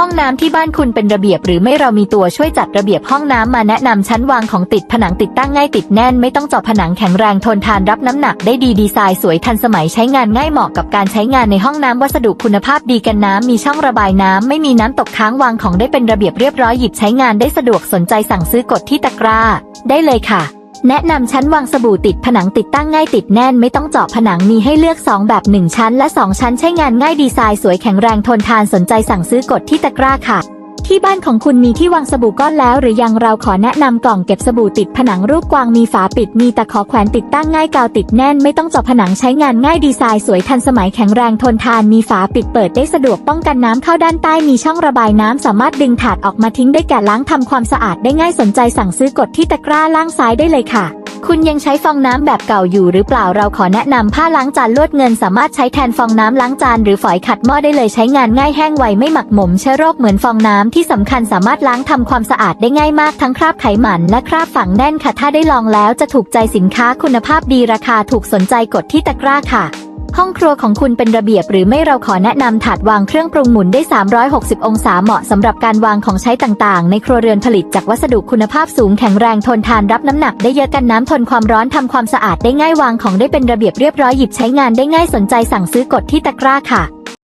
ห้องน้ำที่บ้านคุณเป็นระเบียบหรือไม่เรามีตัวช่วยจัดระเบียบห้องน้ำมาแนะนำชั้นวางของติดผนังติดตั้งง่ายติดแน่น ไม่ต้องเจาะผนังแข็งแรงทนทานรับน้ำหนักได้ดีดีไซน์สวยทันสมัยใช้งานง่ายเหมาะกับการใช้งานในห้องน้ำวัสดุคุณภาพดีกันน้ำมีช่องระบายน้ำไม่มีน้ำตกค้างวางของได้เป็นระเบียบเรียบร้อยหยิบใช้งานได้สะดวกสนใจสั่งซื้อกดที่ตะกร้า ได้เลยค่ะ แนะนำชั้นวางสบู่ติดผนังติดตั้งง่ายติดแน่นไม่ต้องเจาะผนังมีให้เลือก 2 แบบ 1 ชั้น และ 2 ชั้นใช้งานง่ายดีไซน์สวยแข็งแรงทนทานสนใจสั่งซื้อกดที่ตะกร้าค่ะ ที่บ้านของคุณมีที่วางสบู่ก้อนแล้วหรือยังเราขอแนะนำกล่องเก็บสบู่ติดผนังรูปกวางมีฝาปิดมีตะขอแขวนติดตั้งง่ายกาวติดแน่นไม่ต้องเจาะผนังใช้งานง่ายดีไซน์สวยทันสมัยแข็งแรงทนทานมีฝาปิดเปิดได้สะดวกป้องกันน้ำเข้าด้านใต้มีช่องระบายน้ำสามารถดึงถาดออกมาทิ้งได้แก่ล้างทำความสะอาดได้ง่ายสนใจสั่งซื้อกดที่ตะกร้าล่างซ้ายได้เลยค่ะ คุณยังใช้ฟองน้ำแบบเก่าอยู่หรือเปล่าเราขอแนะนำผ้าล้างจานลวดเงินสามารถใช้แทนฟองน้ำล้างจานหรือฝอยขัดหม้อได้เลยใช้งานง่ายแห้งไวไม่หมักหมมเชื้อโรคเหมือนฟองน้ำที่สำคัญสามารถล้างทำความสะอาดได้ง่ายมากทั้งคราบไขมันและคราบฝังแน่นค่ะถ้าได้ลองแล้วจะถูกใจสินค้าคุณภาพดีราคาถูกสนใจกดที่ตะกร้าค่ะ ห้องครัวของคุณเป็นระเบียบหรือไม่เราขอแนะนำถาดวางเครื่องปรุงหมุนได้ 360 องศาเหมาะสำหรับการวางของใช้ต่างๆ ในครัวเรือนผลิตจากวัสดุคุณภาพสูงแข็งแรงทนทานรับน้ำหนักได้เยอะกันน้ำทนความร้อนทำความสะอาดได้ง่ายวางของได้เป็นระเบียบเรียบร้อยหยิบใช้งานได้ง่ายสนใจสั่งซื้อกดที่ตะกร้าค่ะ